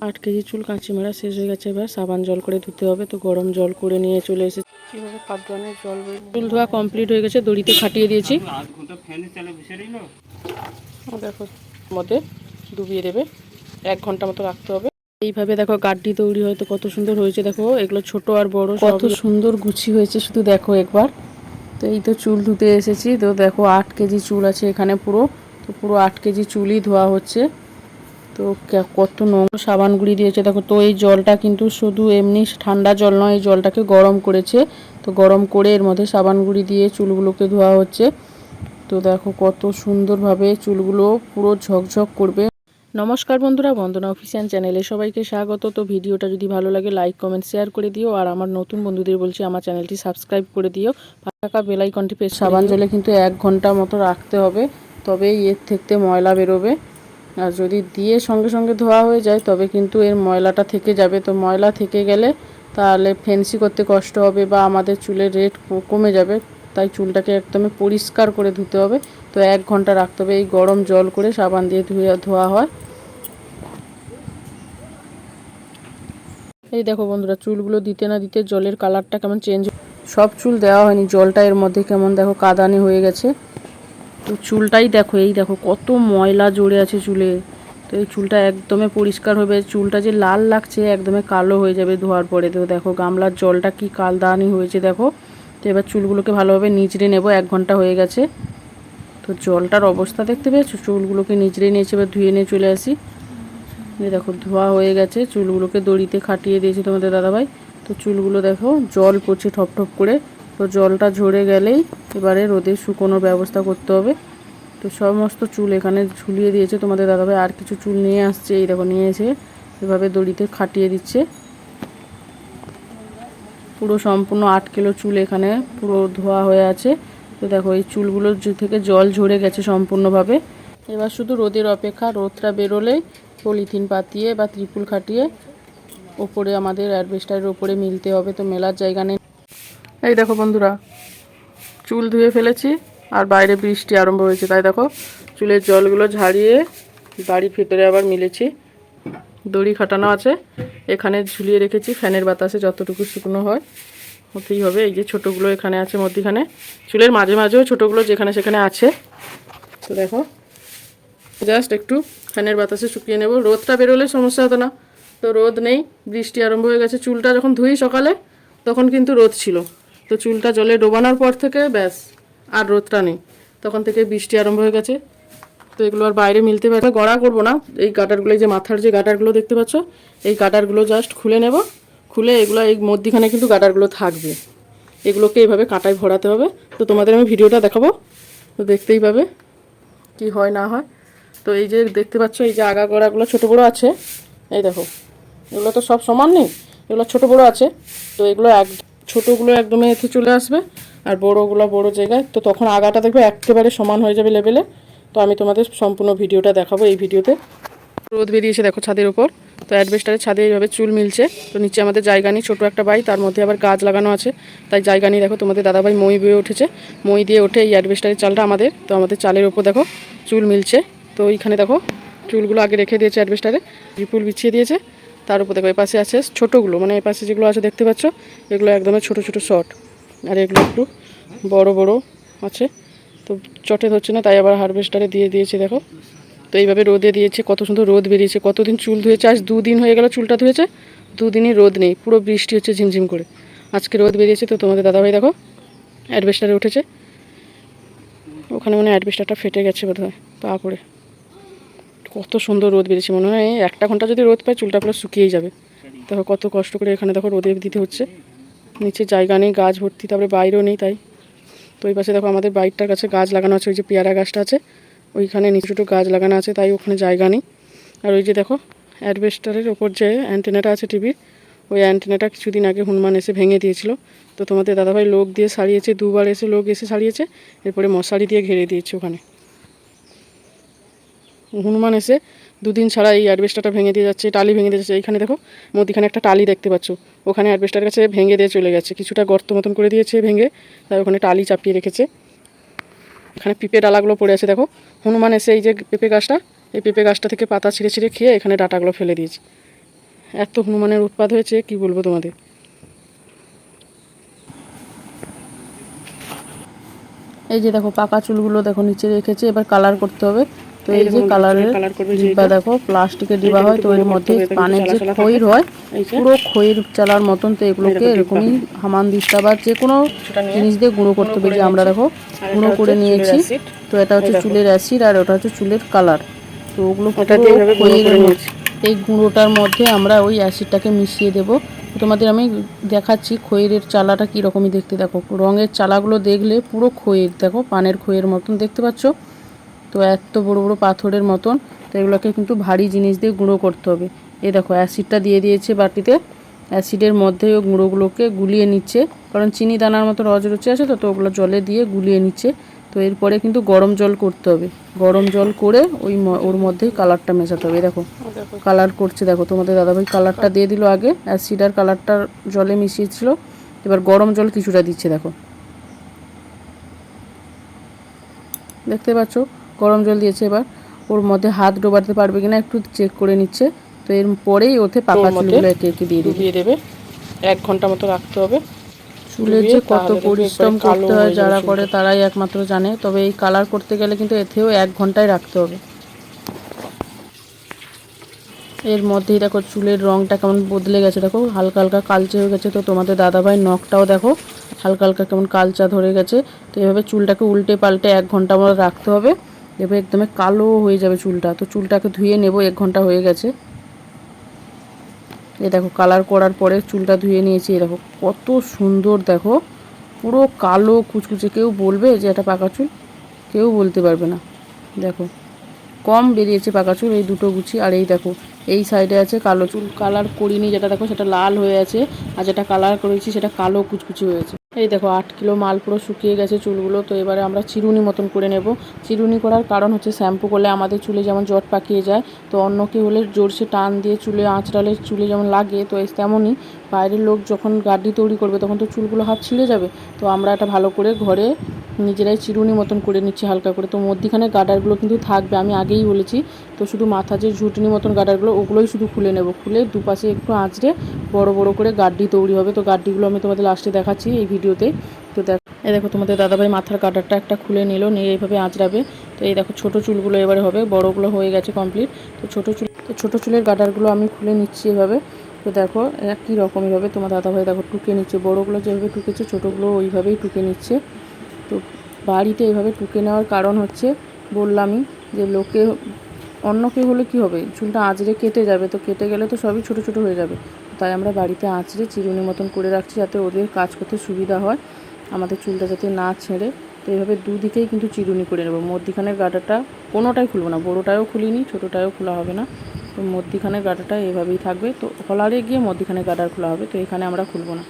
আট কেজি চুল কাঁচি মারা শেষ হয়ে গেছে এবার সাবান জল করে ধুতে হবে। তো গরম জল করে নিয়ে চলে এসেছি। কীভাবে পাঁচজনের জল চুল ধোয়া কমপ্লিট হয়ে গেছে দড়িতে খাটিয়ে দিয়েছি। আধ ঘণ্টা ফ্যানে চালে বসে রইল? ও দেখো মধ্যে ডুবিয়ে দেবে। এক ঘণ্টা মতো রাখতে হবে। এইভাবে দেখো গাড্ডি তৈরি হয়তো কত সুন্দর হয়েছে দেখো এগুলো ছোট আর বড় কত সুন্দর গুছি হয়েছে শুধু দেখো একবার। তো এই তো চুল ধুতে এসেছি তো দেখো আট কেজি চুল আছে এখানে পুরো। তো পুরো আট কেজি চুলই ধোয়া হচ্ছে। তো কত নোংরা সাবান গুঁড়ি দিয়েছে। দেখো তো এই জলটা কিন্তু শুধু এমনি ঠান্ডা জল নয় এই জলটাকে গরম করেছে। তো গরম করে এর মধ্যে সাবান গুঁড়ি দিয়ে চুলগুলোকে ধোয়া হচ্ছে। তো দেখো কত সুন্দরভাবে চুলগুলো পুরো ঝকঝক করবে। নমস্কার বন্ধুরা বন্দনা অফিসিয়াল চ্যানেলে সবাইকে স্বাগত। তো ভিডিওটা যদি ভালো লাগে লাইক কমেন্ট শেয়ার করে দিও। আর আমার নতুন বন্ধুদের বলছি আমার চ্যানেলটি সাবস্ক্রাইব করে দিও। টাকা বেলাইকনটি প্রেস সাবান জলে কিন্তু এক ঘণ্টা মতো রাখতে হবে তবেই এর থেকে ময়লা বেরোবে। আর যদি দিয়ে সঙ্গে সঙ্গে ধোয়া হয়ে যায়, তবে কিন্তু এর ময়লাটা থেকে যাবে। তো ময়লা থেকে গেলে তাহলে ফেন্সি করতে কষ্ট হবে বা আমাদের চুলের রেট কমে যাবে। তাই চুলটাকে একদমই পরিষ্কার করে ধুতে হবে। তো এক ঘণ্টা রাখতে হবে এই গরম জল করে সাবান দিয়ে ধুয়ে, ধোয়া হয়। এই দেখো বন্ধুরা, চুলগুলো দিতে না দিতে জলের কালারটা কেমন চেঞ্জ সব চুল দেওয়া হয়নি। জলটা এর মধ্যে কেমন দেখো কাদানি হয়ে গেছে। তো চুলটাই দেখো, এই দেখো কত ময়লা জড়ে আছে চুলে। তো এই চুলটা একদমই পরিষ্কার হবে চুলটা যে লাল লাগছে একদমই কালো হয়ে যাবে ধোয়ার পরে। তো দেখো গামলার জলটা কি কালদানি হয়েছে দেখো। তো এবার চুলগুলোকে ভালোভাবে নিচড়ে নেব, এক ঘণ্টা হয়ে গেছে। তো জলটার অবস্থা দেখতে পেয়েছ? চুলগুলোকে নিচড়ে নিয়েছে এবার ধুয়ে নিয়ে চলে আসি। দেখো ধোয়া হয়ে গেছে, চুলগুলোকে দড়িতে খাটিয়ে দিয়েছে তোমাদের দাদাভাই। তো চুলগুলো দেখো, জল পড়ছে ঠপ ঠপ করে। তো জলটা ঝরে গেলেই এবারে রোদে শুকোনোর ব্যবস্থা করতে হবে। তো সমস্ত চুল এখানে ঝুলিয়ে দিয়েছে। তোমাদের দাদাভাই আর কিছু চুল নিয়ে আসছে, এই দেখো নিয়েছে। এভাবে দড়িতে খাটিয়ে দিচ্ছে। পুরো সম্পূর্ণ আট কিলো চুল এখানে পুরো ধোয়া হয়ে আছে। তো দেখো, এই চুলগুলো থেকে জল ঝরে গেছে সম্পূর্ণভাবে। এবার শুধু রোদের অপেক্ষা, রোদটা বেরোলেই পলিথিন পাতিয়ে বা ত্রিপুল খাটিয়ে ওপরে আমাদের অ্যাডভেস্টারের ওপরে মিলতে হবে। তো মেলার জায়গা নেই। এই দেখো বন্ধুরা, চুল ধুয়ে ফেলেছি আর বাইরে বৃষ্টি আরম্ভ হয়েছে। তাই দেখো, চুলের জলগুলো ঝাড়িয়ে বাড়ির ভেতরে আবার মিলেছি। দড়ি খাটানো আছে, এখানে ঝুলিয়ে রেখেছি, ফ্যানের বাতাসে যতটুকু শুকনো হয় হতেই হবে। এই যে ছোটোগুলো এখানে আছে মধ্যিখানে, চুলের মাঝে মাঝেও ছোটোগুলো যেখানে সেখানে আছে। তো দেখো, জাস্ট একটু ফ্যানের বাতাসে শুকিয়ে নেব। রোদটা বেরোলে সমস্যা হতো না। তো রোদ নেই, বৃষ্টি আরম্ভ হয়ে গেছে। চুলটা যখন ধুই সকালে, তখন কিন্তু রোদ ছিল। তো চুলটা জলে ডোবানোর পর থেকে ব্যাস, আর রোদটা নেই। তখন থেকে বৃষ্টি আরম্ভ হয়ে গেছে। তো এগুলো আর বাইরে মিলতে পারে গড়া করব না। এই গাটারগুলো যে মাথার যে গাটারগুলো দেখতে পাচ্ছ, এই গাটারগুলো জাস্ট খুলে নেব। খুলে এগুলো, এই মধ্যিখানে কিন্তু গাটারগুলো থাকবে। এগুলোকে এইভাবে কাঁটায় ভরাতে হবে। তো তোমাদের আমি ভিডিওটা দেখাবো। তো দেখতেই পাবে কি হয়, না হয়। তো এই যে দেখতে পাচ্ছ, এই যে আগা গড়াগুলো ছোটো বড়ো আছে। এই দেখো, এগুলো তো সব সমান নেই। এগুলো ছোটো বড়ো আছে। তো এগুলো এক ছোটোগুলো একদমই এতে চলে আসবে আর বড়োগুলো বড়ো জায়গায়। তো তখন আগাটা দেখবে একেবারে সমান হয়ে যাবে লেভেলে তো আমি তোমাদের সম্পূর্ণ ভিডিওটা দেখাবো এই ভিডিওতে। রোদ বেরিয়েছে দেখো ছাদের উপর। তো অ্যাডভেস্টারের ছাদে এইভাবে চুল মিলছে। তো নিচে আমাদের জায়গা নেই, ছোটো একটা বাই তার মধ্যে আবার গাছ লাগানো আছে। তাই জায়গা নিয়ে দেখো, তোমাদের দাদাভাই মই বয়ে উঠেছে। মই দিয়ে ওঠে এই অ্যাডভেস্টারের চালটা আমাদের। তো আমাদের চালের উপর দেখো চুল মিলছে। তো এইখানে দেখো চুলগুলো আগে রেখে দিয়েছে অ্যাডভেস্টারে। রিপুল বিছিয়ে দিয়েছে। তার উপর দেখো, এপাশে আছে ছোটোগুলো মানে এপাশে যেগুলো আছে দেখতে পাচ্ছ, এগুলো একদমই ছোটো ছোটো শর্ট আর এগুলো একটু বড় বড় আছে। তো চটে ধরছে না, তাই আবার হারভেস্টারে দিয়ে দিয়েছে, দেখো। তো এইভাবে রোদে দিয়েছে, কত সুন্দর রোদ বেরিয়েছে, কতদিন চুল ধুয়েছে, আজ দুদিন হয়ে গেল চুলটা ধুয়েছে, দুদিনই রোদ নেই, পুরো বৃষ্টি হচ্ছে ঝিমঝিম করে। আজকে রোদ বেরিয়েছে, তো তোমাদের দাদাভাই দেখো, অ্যাডভেস্টারে উঠেছে। ওখানে মানে অ্যাডভেস্টারটা ফেটে গেছে বোধ হয় পা পড়ে কত সুন্দর রোদ বেরিয়েছে, মনে হয় একটা ঘণ্টা যদি রোদ পায়, চুলটা পুরো শুকিয়েই যাবে। দেখো কত কষ্ট করে এখানে দেখো রোদে দিতে হচ্ছে। নিচে জায়গা নেই, গাছ ভর্তি, তারপরে বাইরেও নেই তাই। তো ওই পাশে দেখো আমাদের বাড়িটার কাছে গাছ লাগানো আছে, ওই যে পেয়ারা গাছটা আছে। ওইখানে নিচে ছোটো গাছ লাগানো আছে, তাই ওখানে জায়গা নেই। আর ওই যে দেখো অ্যাডভেস্টারের ওপর যে অ্যান্টেনাটা আছে টিভির, ওই অ্যান্টেনাটা কিছুদিন আগে হনুমান এসে ভেঙে দিয়েছিল। তো তোমাদের দাদাভাই লোক দিয়ে সারিয়েছে, দুবার এসে লোক এসে সারিয়েছে, এরপরে মশারি দিয়ে ঘিরে দিয়েছে ওখানে। হনুমান এসে দুদিন ছাড়া এই অ্যাডভেস্টারটা ভেঙে দিয়ে যাচ্ছে, টালি ভেঙে দিয়ে যাচ্ছে। এইখানে দেখো, মধ্যিখানে একটা টালি দেখতে পাচ্ছ। ওখানে অ্যাডভেস্টারের কাছে ভেঙে দিয়ে চলে গেছে। কিছুটা গর্ত মতন করে দিয়েছে ভেঙে, তাই ওখানে টালি চাপিয়ে রেখেছে। এখানে পিঁপে ডালাগুলো পড়ে আছে, দেখো। হনুমান এসে এই যে পেঁপে গাছটা, এই পেঁপে গাছটা থেকে পাতা ছিঁড়ে ছিঁড়ে খেয়ে এখানে ডাটাগুলো ফেলে দিয়েছে। এত হনুমানের উৎপাত হয়েছে, কি বলব তোমাদের? এই যে দেখো, পাকা চুলগুলো দেখো নিচে রেখেছে, এবার কালার করতে হবে। তো এই যে কালারের ডিব্বা দেখো প্লাস্টিকের ডিব্বা হয় তো এর মধ্যে পানের যে খইর হয় পুরো খইর চালার মতন তো এগুলোকে এরকমই হামান দিস্তা বা যে কোনো জিনিস দিয়ে গুঁড়ো করতে যে আমরা দেখো গুঁড়ো করে নিয়েছি। তো এটা হচ্ছে চুলের অ্যাসিড আর ওটা হচ্ছে চুলের কালার তো ওগুলো খইয়ের এই গুঁড়োটার মধ্যে আমরা ওই অ্যাসিডটাকে মিশিয়ে দেব। তোমাদের আমি দেখাচ্ছি খইয়ের চালাটা কী রকমই দেখতে। দেখো রঙের চালাগুলো দেখলে পুরো খইয়ের দেখো পানের খইয়ের মতন দেখতে পাচ্ছ? তো এত বড় বড় পাথরের মতন, তো এগুলোকে কিন্তু ভারী জিনিস দিয়ে গুঁড়ো করতে হবে। এই দেখো, অ্যাসিডটা দিয়ে দিয়েছে বাটিতে। অ্যাসিডের মধ্যে ওই গুঁড়োগুলোকে গুলিয়ে নিচ্ছে। কারণ চিনি দানার মতো রচরচে আছে তো তো ওগুলো জলে দিয়ে গুলিয়ে নিচ্ছে। তো এরপরে কিন্তু গরম জল করতে হবে। গরম জল করে ওই ওর মধ্যেই কালারটা মেশাতে হবে। দেখো, কালার করছে। দেখো, তোমাদের দাদাভাই কালারটা দিয়ে দিল আগে। অ্যাসিড আর কালারটা জলে মিশিয়েছিল। এবার গরম জল কিছুটা দিচ্ছে, দেখো। দেখতে পাচ্ছ? গরম জল দিয়েছে এবার। ওর মধ্যে হাত ডোবাতে পারবে কিনা একটু চেক করে নিচ্ছে। তো এর পরেই ওতে পাকা চুলগুলো একে একে দিয়ে দিবে। দেবে। এক ঘণ্টা মতো রাখতে হবে। চুলের যে কত পরিশ্রম করতে হয় যারা করে তারাই একমাত্র জানে। তবে এই কালার করতে গেলে কিন্তু এতেও এক ঘন্টায় রাখতে হবে। এর মধ্যেই দেখো চুলের রংটা কেমন বদলে গেছে। দেখো হালকা হালকা কালচে হয়ে গেছে। তো তোমাদের দাদাভাই নখটাও দেখো হালকা হালকা কেমন কালচা ধরে গেছে। তো এভাবে চুলটাকে উল্টে পাল্টে এক ঘণ্টা মতো রাখতে হবে। এবার একদমই কালো হয়ে যাবে চুলটা। তো চুলটাকে ধুয়ে নেব, এক ঘণ্টা হয়ে গেছে। এ দেখো কালার করার পরে চুলটা ধুয়ে নিয়েছি। এই দেখো, কত সুন্দর দেখো। পুরো কালো কুচকুচে। কেউ বলবে যে এটা পাকা চুল? কেউ বলতে পারবে না। দেখো, কম বেরিয়েছে পাকা চুল এই দুটো গুছি। আর এই দেখো, এই সাইডে আছে কালো চুল। কালার করিনি যেটা দেখো, সেটা লাল হয়ে আছে। আর যেটা কালার করেছি, সেটা কালো কুচকুচি হয়েছে। এই দেখো, আট কিলো মাল পুরো শুকিয়ে গেছে চুলগুলো, তো এবারে আমরা চিরুনি মতন করে নেব। চিরুনি করার কারণ হচ্ছে শ্যাম্পু করলে আমাদের চুলে যেমন জট পাকিয়ে যায়, তো অন্য কেউ হলে জোরসে টান দিয়ে চুলে আঁচড়ালে চুলে যেমন লাগে, তো তেমনই। বাইরের লোক যখন গাড্ডি তৈরি করবে, তখন তো চুলগুলো হাত ছিঁড়ে যাবে। তো আমরা এটা ভালো করে ঘরে নিজেরাই চিরুনি মতন করে নিচ্ছি হালকা করে। তো মধ্যিখানে গাডারগুলো কিন্তু থাকবে, আমি আগেই বলেছি। তো শুধু মাথা যে ঝুটনি মতন গাডারগুলো, ওগুলোই শুধু খুলে নেব। খুলে দুপাশে একটু আঁচড়ে বড় বড় করে গাড্ডি তৈরি হবে। তো গাড্ডিগুলো আমি তোমাদের লাস্টে দেখাচ্ছি এই ভিডিওতে। তো দেখ, এই দেখো তোমাদের দাদাভাই মাথার গাডারটা একটা খুলে নিল, নিয়ে এইভাবে আঁচড়াবে। তো এই দেখো ছোটো চুলগুলো এবারে হবে, বড়গুলো হয়ে গেছে কমপ্লিট তো ছোটো চুল, তো ছোটো চুলের গাডারগুলো আমি খুলে নিচ্ছি এভাবে। তো দেখো, একই রকমইভাবে তোমার দাদাভাই, দেখো, টুকে নিচ্ছে। বড়গুলো যেভাবে টুকেছে, ছোটোগুলো ওইভাবেই টুকে নিচ্ছে। তো বাড়িতে এভাবে টুকে নেওয়ার কারণ হচ্ছে, বললামই যে লোকে, অন্য কেউ হলে কী হবে? চুলটা আঁচড়ে কেটে যাবে, তো কেটে গেলে তো সবই ছোটো ছোটো হয়ে যাবে। তাই আমরা বাড়িতে আঁচড়ে চিরুনি মতন করে রাখছি যাতে ওদের কাজ করতে সুবিধা হয়, আমাদের চুলটা যাতে না ছেড়ে। তো এইভাবে দুদিকেই কিন্তু চিরুনি করে নেব। মধ্যিখানের গাটাটা কোনোটাই খুলবো না। বড়োটাও খুলিনি ছোটোটাও খোলা হবে না। তো মধ্যিখানের গাটাটা এভাবেই থাকবে। তো হলারে গিয়ে মধ্যিখানের গাটার খোলা হবে, তো এখানে আমরা খুলবো না।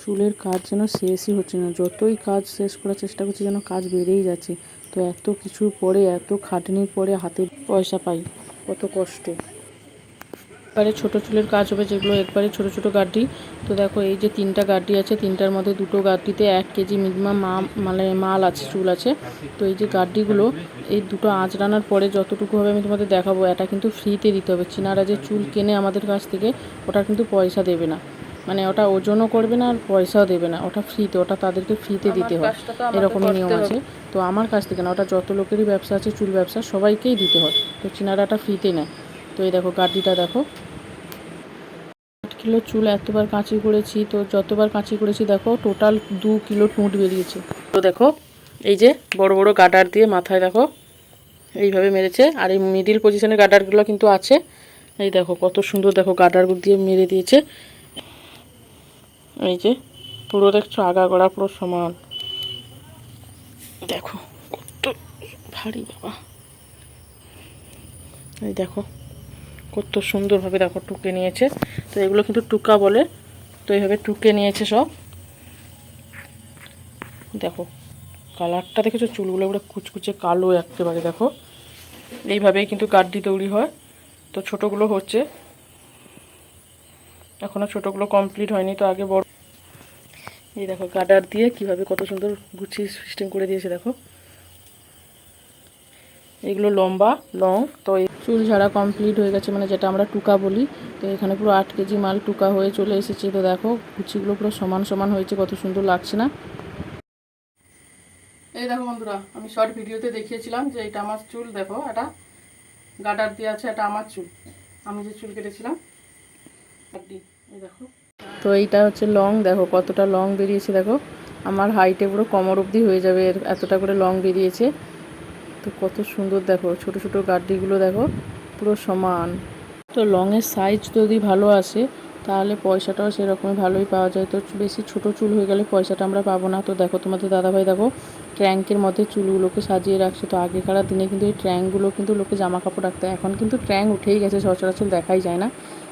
চুলের কাজ যেন শেষই হচ্ছে না। যতই কাজ শেষ করার চেষ্টা করছি যেন কাজ বেড়েই যাচ্ছে। তো এত কিছু পরে, এত খাটনির পরে হাতে পয়সা পাই। কত কষ্ট। একবারে ছোটো চুলের কাজ হবে যেগুলো একবারে ছোটো ছোটো গাড্ডি। তো দেখো এই যে তিনটা গাড্ডি আছে তিনটার মধ্যে দুটো গাড্ডিতে এক কেজি মিনিমাম মা মানে মাল আছে চুল আছে। তো এই যে গাড্ডিগুলো এই দুটো আঁচড়ানোর পরে যতটুকু হবে আমি তোমাদের দেখাবো। এটা কিন্তু ফ্রিতে দিতে হবে। চিনারা যে চুল কেনে আমাদের কাছ থেকে ওটা কিন্তু পয়সা দেবে না। মানে ওটা ওজনও করবে না আর পয়সাও দেবে না। ওটা ফ্রিতে ওটা তাদেরকে ফ্রিতে দিতে হয়। এরকমই নিয়ম আছে। তো আমার কাছ থেকে না ওটা যত লোকেরই ব্যবসা আছে চুল ব্যবসা সবাইকেই দিতে হয়। তো চীনারাটা ফ্রিতে নেয়। তো এই দেখো গাড্ডিটা দেখো। আট কিলো চুল এতবার কাঁচি করেছি, তো যতবার কাঁচি করেছি দেখো টোটাল দু কিলো টুঁট বেরিয়েছে। তো দেখো, এই যে বড় বড় গাডার দিয়ে মাথায় দেখো, এইভাবে মেরেছে। আর এই মিডিল পজিশনের গাডারগুলো কিন্তু আছে। এই দেখো, কত সুন্দর দেখো গাডারগুলো দিয়ে মেরে দিয়েছে। এই যে, পুরো দেখছ, আগা গড়া পুরো সমান। দেখো, কত ভারী বাবা। এই দেখো কত সুন্দরভাবে দেখো টুকে নিয়েছে। তো এগুলো কিন্তু টুকা বলে। তো এইভাবে টুকে নিয়েছে সব। দেখো, কালারটা দেখেছ? চুলগুলো পুরো কুচকুচে কালো একেবারে, দেখো। এইভাবেই কিন্তু গাড্ডি তৈরি হয়। তো ছোটোগুলো হচ্ছে। এখনও ছোটোগুলো কমপ্লিট হয়নি, তো আগে বড়। এই দেখো, গাডার দিয়ে কীভাবে কত সুন্দর গুছিয়ে সিস্টেম করে দিয়েছে, দেখো। এগুলো লম্বা, লং, তো চুল ঝাড়া কমপ্লিট হয়ে গেছে মানে যেটা আমরা টুকা বলি। তো এখানে পুরো আট কেজি মাল টুকা হয়ে চলে এসেছে। তো দেখো, কুচিগুলো পুরো সমান সমান হয়েছে, কত সুন্দর লাগছে না? এই দেখো বন্ধুরা, আমি শর্ট ভিডিওতে দেখিয়েছিলাম যে এটা আমার চুল, দেখো, এটা গাডার দিয়ে আছে, এটা আমার চুল। আমি যে চুল কেটেছিলাম তো এইটা হচ্ছে লং দেখো, কতটা লং বেরিয়েছে, দেখো। আমার হাইটে পুরো কমর অবধি হয়ে যাবে এতটা করে লং বেরিয়েছে। তো কত সুন্দর দেখো, ছোট ছোট গাড্ডিগুলো দেখো, পুরো সমান। তো লংয়ের সাইজ যদি ভালো আসে, তাহলে পয়সাটাও সেরকমই ভালোই পাওয়া যায়। তো বেশি ছোট চুল হয়ে গেলে পয়সাটা আমরা পাবো না। তো দেখো তোমাদের দাদাভাই দেখো ট্র্যাঙ্কের মধ্যে চুলগুলোকে সাজিয়ে রাখছে। তো আগেকার দিনে কিন্তু এই ট্র্যাঙ্কগুলো কিন্তু লোকে জামা কাপড় রাখতো। এখন কিন্তু ট্র্যাঙ্ক উঠেই গেছে, সচরাচর দেখাই যায় না।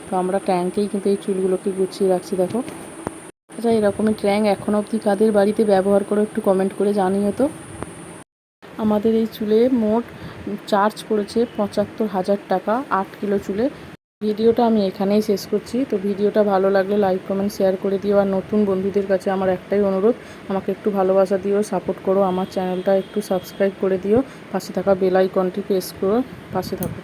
তো আমরা ট্র্যাঙ্কেই কিন্তু এই চুলগুলোকে গুছিয়ে রাখছি, দেখো। আচ্ছা এরকমই ট্র্যাঙ্ক এখনও অবধি কাদের বাড়িতে ব্যবহার করো একটু কমেন্ট করে জানিয়ে তো। আমাদের এই চুলে মোট চার্জ করেছে পঁচাত্তর হাজার টাকা, আট কিলো চুলে। ভিডিওটা আমি এখানেই শেষ করছি। তো ভিডিওটা ভালো লাগলে লাইক কমেন্ট শেয়ার করে দিও। আর নতুন বন্ধুদের কাছে আমার একটাই অনুরোধ, আমাকে একটু ভালোবাসা দিও সাপোর্ট করো। আমার চ্যানেলটা একটু সাবস্ক্রাইব করে দিও। পাশে থাকা বেল আইকনটি প্রেস করো। পাশে থাকো।